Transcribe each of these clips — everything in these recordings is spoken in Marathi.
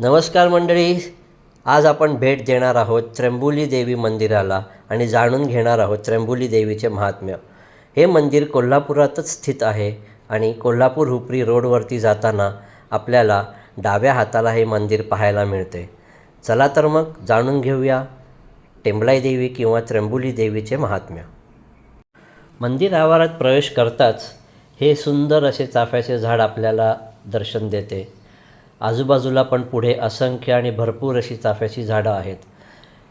नमस्कार मंडळी आज आपण भेट देणार आहोत त्र्यंबुली देवी मंदिराला आणि जाणून घेणार आहोत त्र्यंबुली देवीचे महात्म्य. हे मंदिर कोल्हापुरातच स्थित आहे आणि कोल्हापूर हुपरी रोडवरती जाताना आपल्याला डाव्या हाताला हे मंदिर पाहायला मिळते. चला तर मग जाणून घेऊया टेंबलाई देवी किंवा त्र्यंबुली देवीचे महात्म्य. मंदिर आवारात प्रवेश करताच हे सुंदर असे चाफ्याचे झाड आपल्याला दर्शन देते. आजूबाजूला पण पुढे असंख्य आणि भरपूर अशी चाफ्याची झाडं आहेत.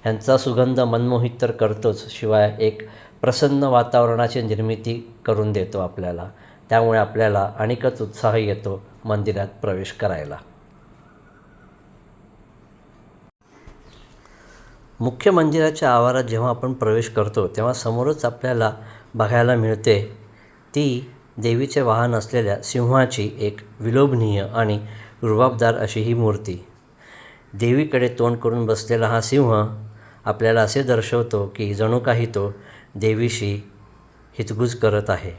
ह्यांचा सुगंध मनमोहित तर करतोच शिवाय एक प्रसन्न वातावरणाची निर्मिती करून देतो आपल्याला. त्यामुळे आपल्याला अनेकच उत्साह येतो मंदिरात प्रवेश करायला. मुख्य मंदिराच्या आवारात जेव्हा आपण प्रवेश करतो तेव्हा समोरच आपल्याला बघायला मिळते ती देवीचे वाहन असलेल्या सिंहाची एक विलोभनीय आणि रुबाबदार अशी ही मूर्ती. देवीकडे तोंड करून बसलेला हा सिंह आपल्याला असे दर्शवतो की जणू काही तो देवीशी हितगुज करत आहे.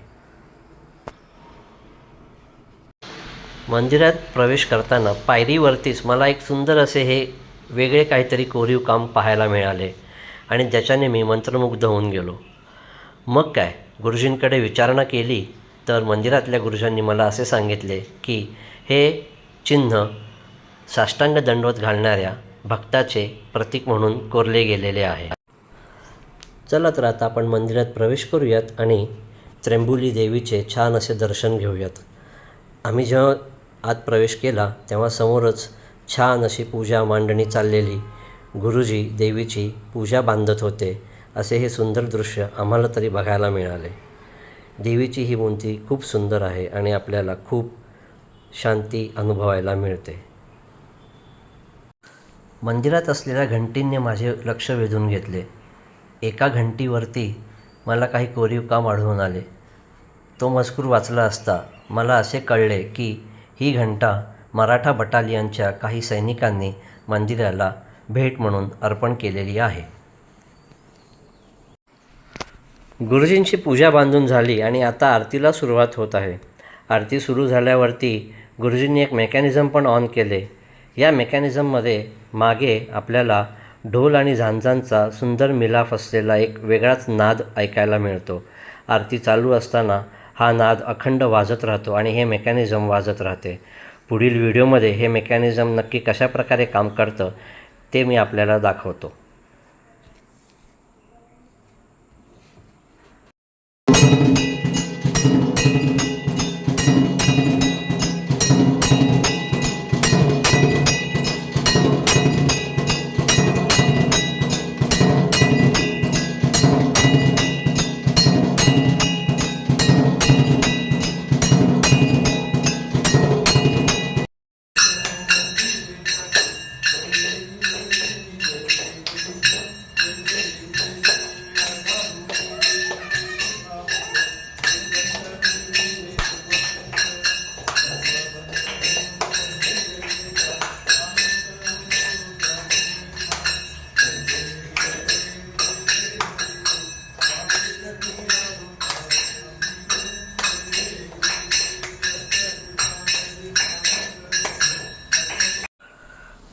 मंदिरात प्रवेश करताना पायरीवरतीच मला एक सुंदर असे हे वेगळे काहीतरी कोरीव काम पाहायला मिळाले आणि ज्याच्याने मी मंत्रमुग्ध होऊन गेलो. मग काय? गुरुजींकडे विचारणा केली तर मंदिरातल्या गुरुजांनी मला असे सांगितले की हे चिन्ह साष्टांग दंडवत घालणाऱ्या भक्ताचे प्रतीक म्हणून कोरले गेलेले आहे. चला तर आता आपण मंदिरात प्रवेश करूयात आणि त्र्यंबुली देवीचे छान असे दर्शन घेऊयात. आम्ही जेव्हा आत प्रवेश केला तेव्हा समोरच छान अशी पूजा मांडणी चाललेली. गुरुजी देवीची पूजा बांधत होते असे हे सुंदर दृश्य आम्हाला तरी बघायला मिळाले. देवीची ही मूर्ती खूप सुंदर आहे आणि आपल्याला खूप शांती अनुभवायला मिळते. मंदिरात असलेल्या घंटींनी माझे लक्ष वेधून घेतले. एका घंटीवरती मला काही कोरीव काम आढळून आले. तो मजकूर वाचला असता मला असे कळले की ही घंटा मराठा बटालियनच्या काही सैनिकांनी मंदिराला भेट म्हणून अर्पण केलेली आहे. गुरुजींची पूजा बांधून झाली आणि आता आरतीला सुरुवात होत आहे. आरती सुरू झाल्यावरती गुरुजींनी एक मेकॅनिझम पण ऑन केले. या मेकॅनिझममध्ये मागे आपल्याला ढोल आणि झांजांचा सुंदर मिलाफ असलेला एक वेगळाच नाद ऐकायला मिळतो. आरती चालू असताना हा नाद अखंड वाजत राहतो आणि हे मेकॅनिझम वाजत राहते. पुढील व्हिडिओमध्ये हे मेकॅनिझम नक्की कशा प्रकारे काम करतं ते मी आपल्याला दाखवतो.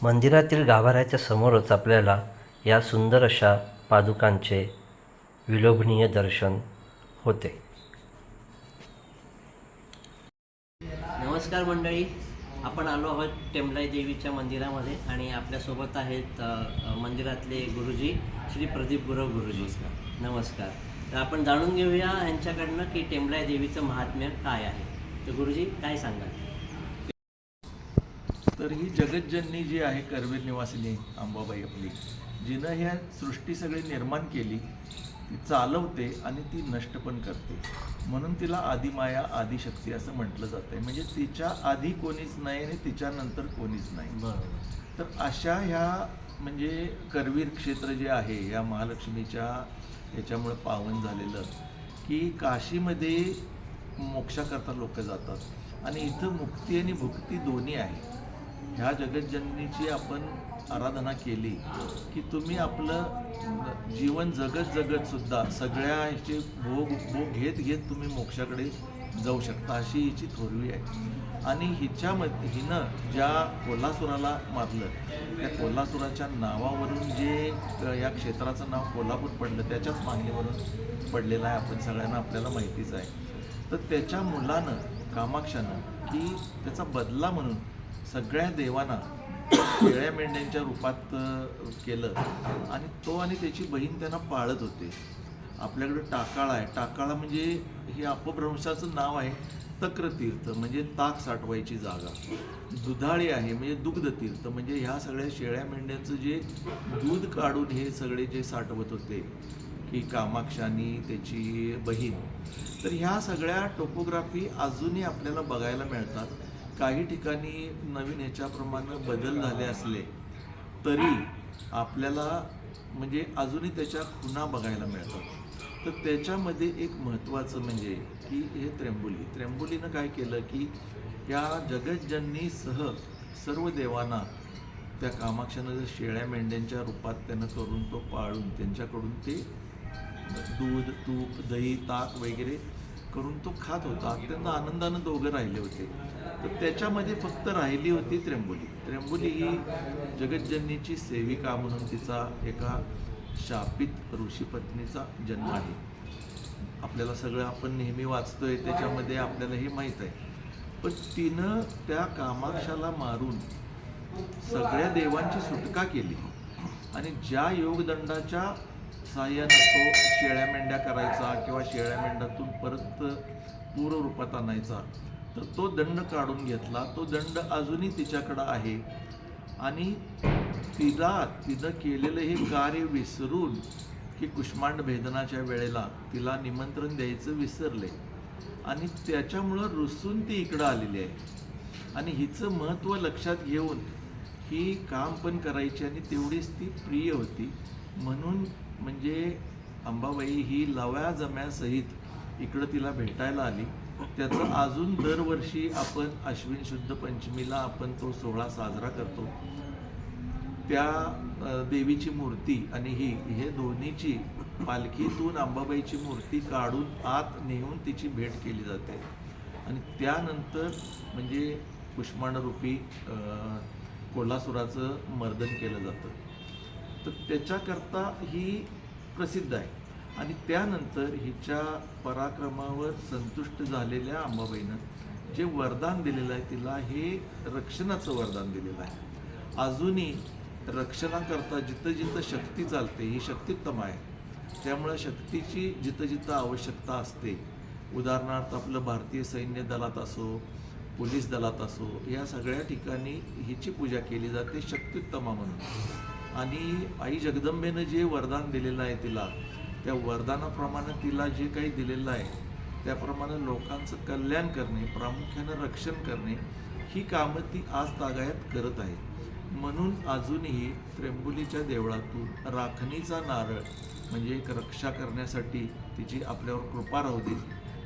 मंदिरातील गाभाऱ्याच्या समोरच आपल्याला या सुंदर अशा पादुकांचे विलोभनीय दर्शन होते. नमस्कार मंडळी. आपण आलो आहोत टेंबलाई देवीच्या मंदिरामध्ये आणि आपल्यासोबत आहेत मंदिरातले गुरुजी श्री प्रदीप गुरव गुरुजी. नमस्कार. तर आपण जाणून घेऊया यांच्याकडनं की टेंबलाई देवीचं महात्म्य काय आहे. तर गुरुजी काय सांगाल? तर ही जगज्जननी जी आहे करवीर निवासिनी अंबाबाई आपली जिनं ह्या सृष्टी सगळी निर्माण केली ती चालवते आणि ती नष्ट पण करते. म्हणून तिला आदिमाया आदिशक्ती असं म्हटलं जातंय. म्हणजे तिच्या आधी कोणीच नाही आणि तिच्यानंतर कोणीच नाही. तर अशा ह्या म्हणजे करवीर क्षेत्र जे आहे या महालक्ष्मीच्या याच्यामुळे पावन झालेलं की काशीमध्ये मोक्षाकरता लोक जातात. आणि इथं मुक्ती आणि भुक्ती दोन्ही आहे. ह्या जगज्जननीची आपण आराधना केली की तुम्ही आपलं जीवन जगत जगत सुद्धा सगळ्या ह्याचे भोग भोग घेत घेत तुम्ही मोक्षाकडे जाऊ शकता अशी हिची थोरवी आहे. आणि हिच्यामध्ये हिनं ज्या कोल्हासुराला मारलं त्या कोल्हासुराच्या नावावरून जे या क्षेत्राचं नाव कोल्हापूर पडलं त्याच्याच मागणीवरून पडलेलं आहे आपण सगळ्यांना आपल्याला माहितीच आहे. तर त्याच्या मुलानं कामाक्षानं की त्याचा बदला म्हणून सगळ्या देवांना शेळ्या मेंढ्यांच्या रूपात केलं. आणि तो आणि त्याची बहीण त्यांना पाळत होते. आपल्याकडे टाकाळा आहे. टाकाळा म्हणजे हे अपभ्रंशाचं नाव आहे तक्रतीर्थ म्हणजे ताक साठवायची जागा. दुधाळी आहे म्हणजे दुग्धतीर्थ म्हणजे ह्या सगळ्या शेळ्या मेंढ्यांचं जे दूध काढून हे सगळे जे साठवत होते की कामाक्षानी त्याची बहीण. तर ह्या सगळ्या टोपोग्राफी अजूनही आपल्याला बघायला मिळतात. काही ठिकाणी नवीन ह्याच्याप्रमाणे बदल झाले असले तरी आपल्याला म्हणजे अजूनही त्याच्या खुणा बघायला मिळतात. तर त्याच्यामध्ये एक महत्त्वाचं म्हणजे की हे त्र्यंबोली. त्र्यंबोलीनं काय केलं की या जगज्जननीसह सर्व देवांना त्या कामाक्षानं जर शेळ्या मेंढ्यांच्या रूपात त्यानं करून तो पाळून त्यांच्याकडून ते दूध तूप दही ताक वगैरे करून तो खात होता. अत्यंत आनंदानं दोघं राहिले होते. तर त्याच्यामध्ये फक्त राहिली होती त्र्यंबोली. त्र्यंबोली ही जगज्जननीची सेविका म्हणून तिचा एका शापित ऋषीपत्नीचा जन्म आहे. आपल्याला सगळं आपण नेहमी वाचतोय त्याच्यामध्ये आपल्याला हे माहीत आहे. पण तिनं त्या कामाक्षाला मारून सगळ्या देवांची सुटका केली. आणि ज्या योगदंडाच्या साह्यानं तो शेळ्या मेंढ्या करायचा किंवा शेळ्या मेंढ्यातून परत पूर्वरूपात आणायचा. तर तो दंड काढून घेतला. तो दंड अजूनही तिच्याकडं आहे. आणि तिला तिनं केलेलं हे कार्य विसरून की कुष्मांड भेदनाच्या वेळेला तिला निमंत्रण द्यायचं विसरले. आणि त्याच्यामुळं रुसून ती इकडं आलेली आहे. आणि हिचं महत्त्व लक्षात घेऊन ही काम पण करायची आणि तेवढीच ती प्रिय होती. म्हणून म्हणजे अंबाबाई ही लव्या जम्यासहित इकडं तिला भेटायला आली. त्याचं अजून दरवर्षी आपण अश्विन शुद्ध पंचमीला आपण तो सोहळा साजरा करतो. त्या देवीची मूर्ती आणि ही हे दोन्हीची पालखीतून अंबाबाईची मूर्ती काढून आत नेऊन तिची भेट केली जाते. आणि त्यानंतर म्हणजे कुष्मांडरूपी कोल्हासुराचं मर्दन केलं जातं. तर त्याच्याकरता ही प्रसिद्ध आहे. आणि त्यानंतर हिच्या पराक्रमावर संतुष्ट झालेल्या अंबाबाईनं जे वरदान दिलेलं आहे तिला हे रक्षणाचं वरदान दिलेलं आहे. अजूनही रक्षणाकरता जिथं जिथं शक्ती चालते ही शक्तित्तम आहे. त्यामुळं शक्तीची जिथं जिथं आवश्यकता असते उदाहरणार्थ आपलं भारतीय सैन्य दलात असो पोलीस दलात असो या सगळ्या ठिकाणी हिची पूजा केली जाते शक्तित्तमा म्हणून. आणि आई जगदंबेनं जे वरदान दिलेलं आहे तिला त्या वरदानाप्रमाणे तिला जे काही दिलेलं आहे त्याप्रमाणे लोकांचं कल्याण करणे प्रामुख्यानं रक्षण करणे ही कामं ती आज तागायत करत आहे. म्हणून अजूनही त्र्यंबोलीच्या देवळातून राखणीचा नारळ म्हणजे एक रक्षा करण्यासाठी तिची आपल्यावर कृपा राहू दे.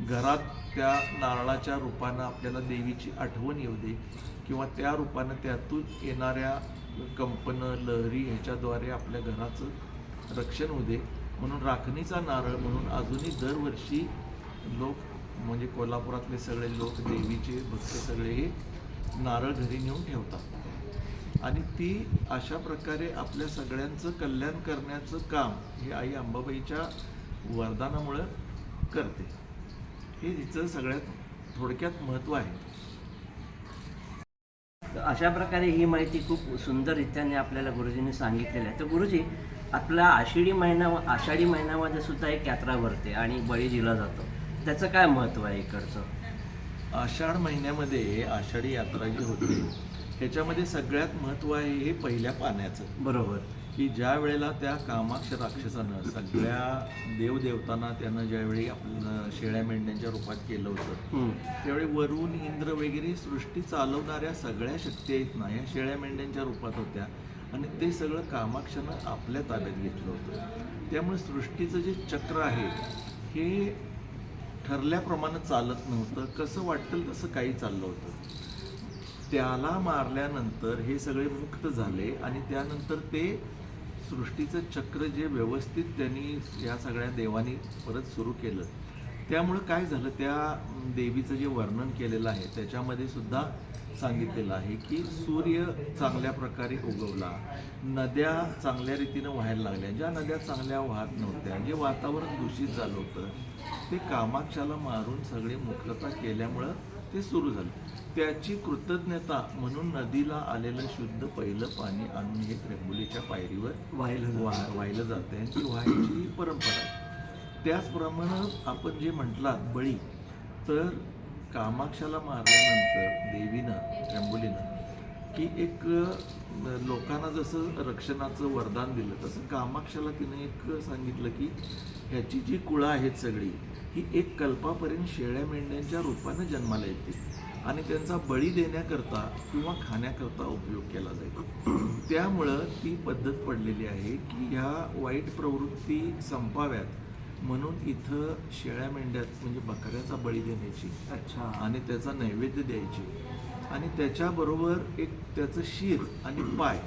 घरात त्या नारळाच्या रूपानं आपल्याला देवीची आठवण येऊ दे किंवा त्या रूपानं त्यातून येणाऱ्या कंपनं लहरी ह्याच्याद्वारे आपल्या घराचं रक्षण होऊ दे. म्हणून राखणीचा नारळ म्हणून अजूनही दरवर्षी लोक म्हणजे कोल्हापुरातले सगळे लोक देवीचे भक्त सगळे हे नारळ घरी नेऊन ठेवतात. आणि ती अशा प्रकारे आपल्या सगळ्यांचं कल्याण करण्याचं काम हे आई अंबाबाईच्या वरदानामुळं करते. हे तिचं सगळ्यात थोडक्यात महत्त्व आहे. अशा प्रकारे ही माहिती खूप सुंदररित्याने आपल्याला गुरुजींनी सांगितलेली आहे. तर गुरुजी आपला आषाढी महिना आषाढी महिन्यामध्ये सुद्धा एक यात्रा भरते आणि बळी दिला जातो. त्याचं काय महत्त्व आहे इकडचं? आषाढ महिन्यामध्ये आषाढी यात्रा जी होते ह्याच्यामध्ये सगळ्यात महत्त्व आहे हे पहिल्या पाण्याचं. बरोबर. की ज्या वेळेला त्या कामाक्ष राक्षसानं सगळ्या देवदेवतांना त्यानं ज्यावेळी आपलं शेळ्या मेंढ्यांच्या रूपात केलं होतं. त्यावेळी वरुण इंद्र वगैरे सृष्टी चालवणाऱ्या सगळ्या शक्ती आहेत ना या शेळ्या मेंढ्यांच्या रूपात होत्या. आणि ते सगळं कामाक्षानं आपल्या ताब्यात घेतलं होतं. त्यामुळे सृष्टीचं जे चक्र आहे हे ठरल्याप्रमाणे चालत नव्हतं. कसं वाटेल तसं काही चाललं होतं. त्याला मारल्यानंतर हे सगळे मुक्त झाले आणि त्यानंतर ते सृष्टीचं चक्र जे व्यवस्थित त्यांनी या सगळ्या देवांनी परत सुरू केलं त्यामुळं काय झालं? त्या देवीचं जे वर्णन केलेलं आहे त्याच्यामध्ये सुद्धा सांगितलेलं आहे की सूर्य चांगल्या प्रकारे उगवला नद्या चांगल्या रीतीनं व्हायला लागल्या. ज्या नद्या चांगल्या वाहत नव्हत्या जे वातावरण दूषित झालं होतं ते कामाक्षाला मारून सगळे मुक्तता केल्यामुळं ते सुरू झालं. त्याची कृतज्ञता म्हणून नदीला आलेलं शुद्ध पहिलं पाणी आणून हे त्र्यंबोलीच्या पायरीवर व्हायला वा वाहिलं जातं. आणि ती व्हायची परंपरा आहे. त्याचप्रमाणे आपण जे म्हटलात बळी तर कामाक्षाला मारल्यानंतर देवीनं त्र्यंबोलीनं की एक लोकांना जसं रक्षणाचं वरदान दिलं तसं कामाक्षाला तिनं एक सांगितलं की ह्याची जी कुळं आहेत सगळी ही एक कल्पापर्यंत शेळ्या मेंढ्यांच्या रूपानं जन्माला येतील आणि त्यांचा बळी देण्याकरता किंवा खाण्याकरता उपयोग केला जाईल. त्यामुळं ती पद्धत पडलेली आहे की ह्या वाईट प्रवृत्ती संपाव्यात. म्हणून इथं शेळ्या मेंढ्यात म्हणजे बकऱ्याचा बळी देण्याची अच्छा. आणि त्याचा नैवेद्य द्यायची. आणि त्याच्याबरोबर एक त्याचं शिर आणि पाय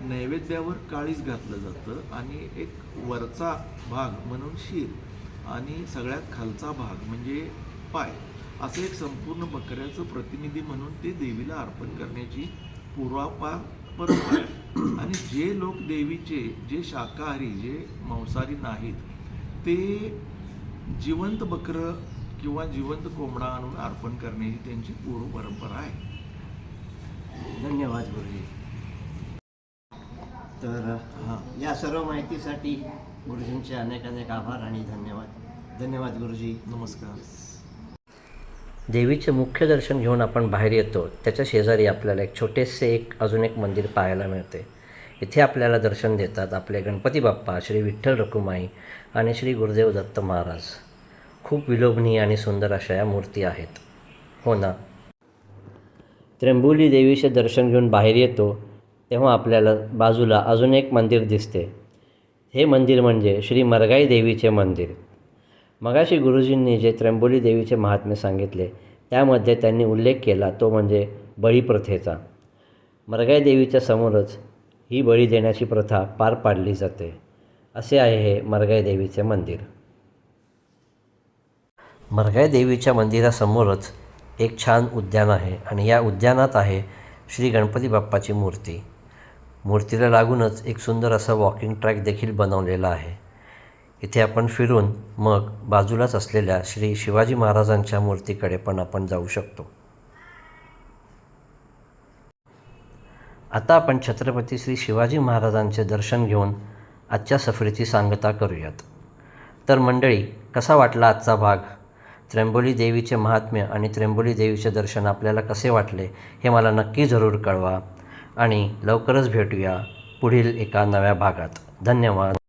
नैवेद्यावर काळीच घातलं जातं आणि एक वरचा भाग म्हणून शीर आणि सगळ्यात खालचा भाग म्हणजे पाय असं एक संपूर्ण बकऱ्याचं प्रतिनिधी म्हणून ते देवीला अर्पण करण्याची पूर्वापार परंपरा आहे. आणि जे लोक देवीचे जे शाकाहारी जे मांसाहारी नाहीत ते जिवंत बकरं किंवा जिवंत कोंबडा आणून अर्पण करण्याची त्यांची पूर्व परंपरा आहे. धन्यवाद गुरुजी. तर हां या सर्व माहितीसाठी गुरुजींचे अनेक अनेक आभार आणि धन्यवाद. धन्यवाद गुरुजी. नमस्कार. देवीचे मुख्य दर्शन घेऊन आपण बाहेर येतो. त्याच्या शेजारी आपल्याला एक छोटेसे एक अजून एक मंदिर पाहायला मिळते. इथे आपल्याला दर्शन देतात आपले गणपती बाप्पा श्री विठ्ठल रखुमाई आणि श्री गुरुदेव दत्त महाराज. खूप विलोभनीय आणि सुंदर अशा या मूर्ती आहेत. हो ना? त्र्यंबोली देवीचे दर्शन घेऊन बाहेर येतो. तेव्हा आपल्याला बाजूला अजून एक मंदिर दिसते. हे मंदिर म्हणजे श्री मरगाई देवीचे मंदिर. मगाशी गुरुजींनी जे त्र्यंबोली देवीचे महात्म्य सांगितले त्यामध्ये त्यांनी उल्लेख केला तो म्हणजे बळीप्रथेचा मरगाई देवीच्या समोरच ही बळी देण्याची प्रथा पार पाडली जाते. असे आहे हे मरगाई देवीचे मंदिर. मरगाई देवीच्या मंदिरासमोरच एक छान उद्यान आहे आणि या उद्यानात आहे श्री गणपती बाप्पाची मूर्ती. मूर्तीला लागूनच एक सुंदर असा वॉकिंग ट्रॅक देखील बनवलेला आहे. इथे आपण फिरून मग बाजूलाच असलेल्या श्री शिवाजी महाराजांच्या मूर्तीकडे पण आपण जाऊ शकतो. आता आपण छत्रपती श्री शिवाजी महाराजांचे दर्शन घेऊन आजच्या सफरीची सांगता करूयात. तर मंडळी कसा वाटला आजचा भाग? त्र्यंबोली देवीचे महात्म्य आणि त्र्यंबोली देवीचे दर्शन आपल्याला कसे वाटले हे मला नक्की जरूर कळवा. आणि लवकरच भेटूया पुढील एका नव्या भागात. धन्यवाद.